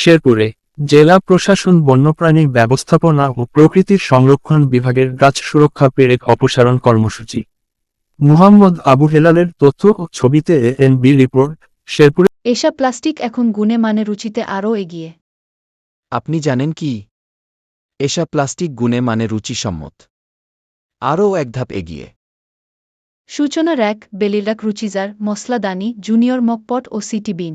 শেরপুরে জেলা প্রশাসন বন্যপ্রাণী ব্যবস্থাপনা ও প্রকৃতির সংরক্ষণ বিভাগের গাছ সুরক্ষা পেরেক অপসারণ কর্মসূচি। মুহাম্মদ আবু হেলালের তথ্য ও ছবিতে এএনবি রিপোর্ট শেরপুরে এসব প্লাস্টিক এখন গুণে মানে রুচিতে আরও এগিয়ে। আপনি জানেন কি? এসব প্লাস্টিক গুণে মানে রুচিসম্মত। আরও এক ধাপ এগিয়ে। সূচনা র্যাক বেলিলাক রুচিজার মশলাদানি জুনিয়র মকপট ও সিটি বিন।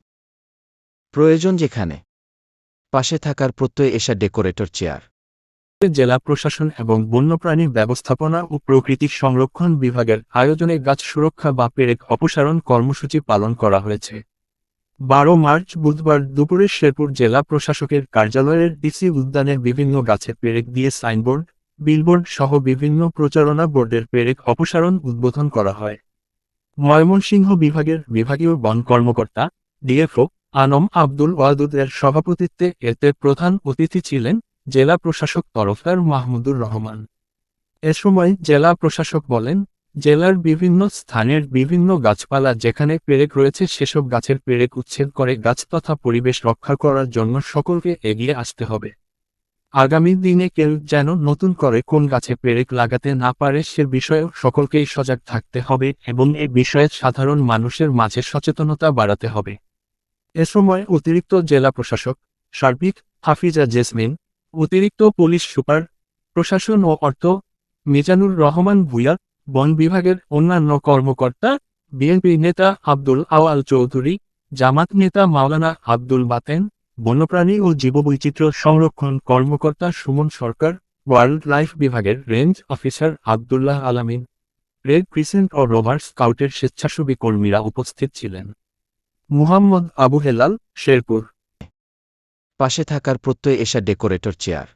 প্রয়োজন যেখানে। পাশে থাকার প্রত্যয় এসা ডেকোরেটর চেয়ার। জেলা প্রশাসন এবং বন্যপ্রাণী ব্যবস্থাপনা ও প্রকৃতি সংরক্ষণ বিভাগের আয়োজনে গাছ সুরক্ষা বা পেরেক অপসারণ কর্মসূচি পালন করা হয়েছে। বারো মার্চ বুধবার দুপুরে শেরপুর জেলা প্রশাসকের কার্যালয়ের ডিসি উদ্যানে বিভিন্ন গাছে পেরেক দিয়ে সাইনবোর্ড, বিলবোর্ড সহ বিভিন্ন প্রচারণা বোর্ডের পেরেক অপসারণ উদ্বোধন করা হয়। ময়মনসিংহ বিভাগের বিভাগীয় বন কর্মকর্তা, ডিএফও আনম আব্দুল ওয়াদুদের সভাপতিত্বে এতে প্রধান অতিথি ছিলেন জেলা প্রশাসক তরফদার মাহমুদুর রহমান। এ সময় জেলা প্রশাসক বলেন, জেলার বিভিন্ন স্থানের বিভিন্ন গাছপালা যেখানে পেরেক রয়েছে সেসব গাছের পেরেক উচ্ছেদ করে গাছ তথা পরিবেশ রক্ষা করার জন্য সকলকে এগিয়ে আসতে হবে। আগামী দিনে কেউ যেন নতুন করে কোন গাছে পেরেক লাগাতে না পারে সে বিষয়েও সকলকেই সজাগ থাকতে হবে এবং এ বিষয়ে সাধারণ মানুষের মাঝে সচেতনতা বাড়াতে হবে। এ সময় অতিরিক্ত জেলা প্রশাসক সার্বিক হাফিজা জেসমিন, অতিরিক্ত পুলিশ সুপার, প্রশাসন ও অর্থ মিজানুর রহমান ভুইয়া, বন বিভাগের অন্যান্য কর্মকর্তা, বিএনপি নেতা আব্দুল আওয়াল চৌধুরী, জামাত নেতা মাওলানা আব্দুল বাতেন, বন্যপ্রাণী ও জীববৈচিত্র্য সংরক্ষণ কর্মকর্তা সুমন সরকার ওয়াইল্ড লাইফ বিভাগের range officer Abdullah Alamin, red crescent ও রোভার স্কাউটের স্বেচ্ছাসেবী কর্মীরা উপস্থিত ছিলেন। মুহাম্মদ আবু হেলাল শেরপুর। পাশে থাকার প্রত্যয় এসা ডেকোরেটর চেয়ার।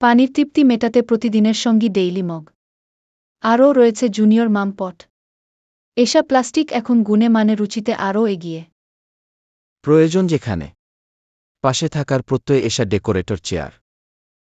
পানির তৃপ্তি মেটাতে প্রতিদিনের সঙ্গী ডেইলি মগ। আরও রয়েছে জুনিয়র মামপট। এসা প্লাস্টিক এখন গুণে মানে রুচিতে আরও এগিয়ে। প্রয়োজন যেখানে। পাশে থাকার প্রত্যয় এসা ডেকোরেটর চেয়ার।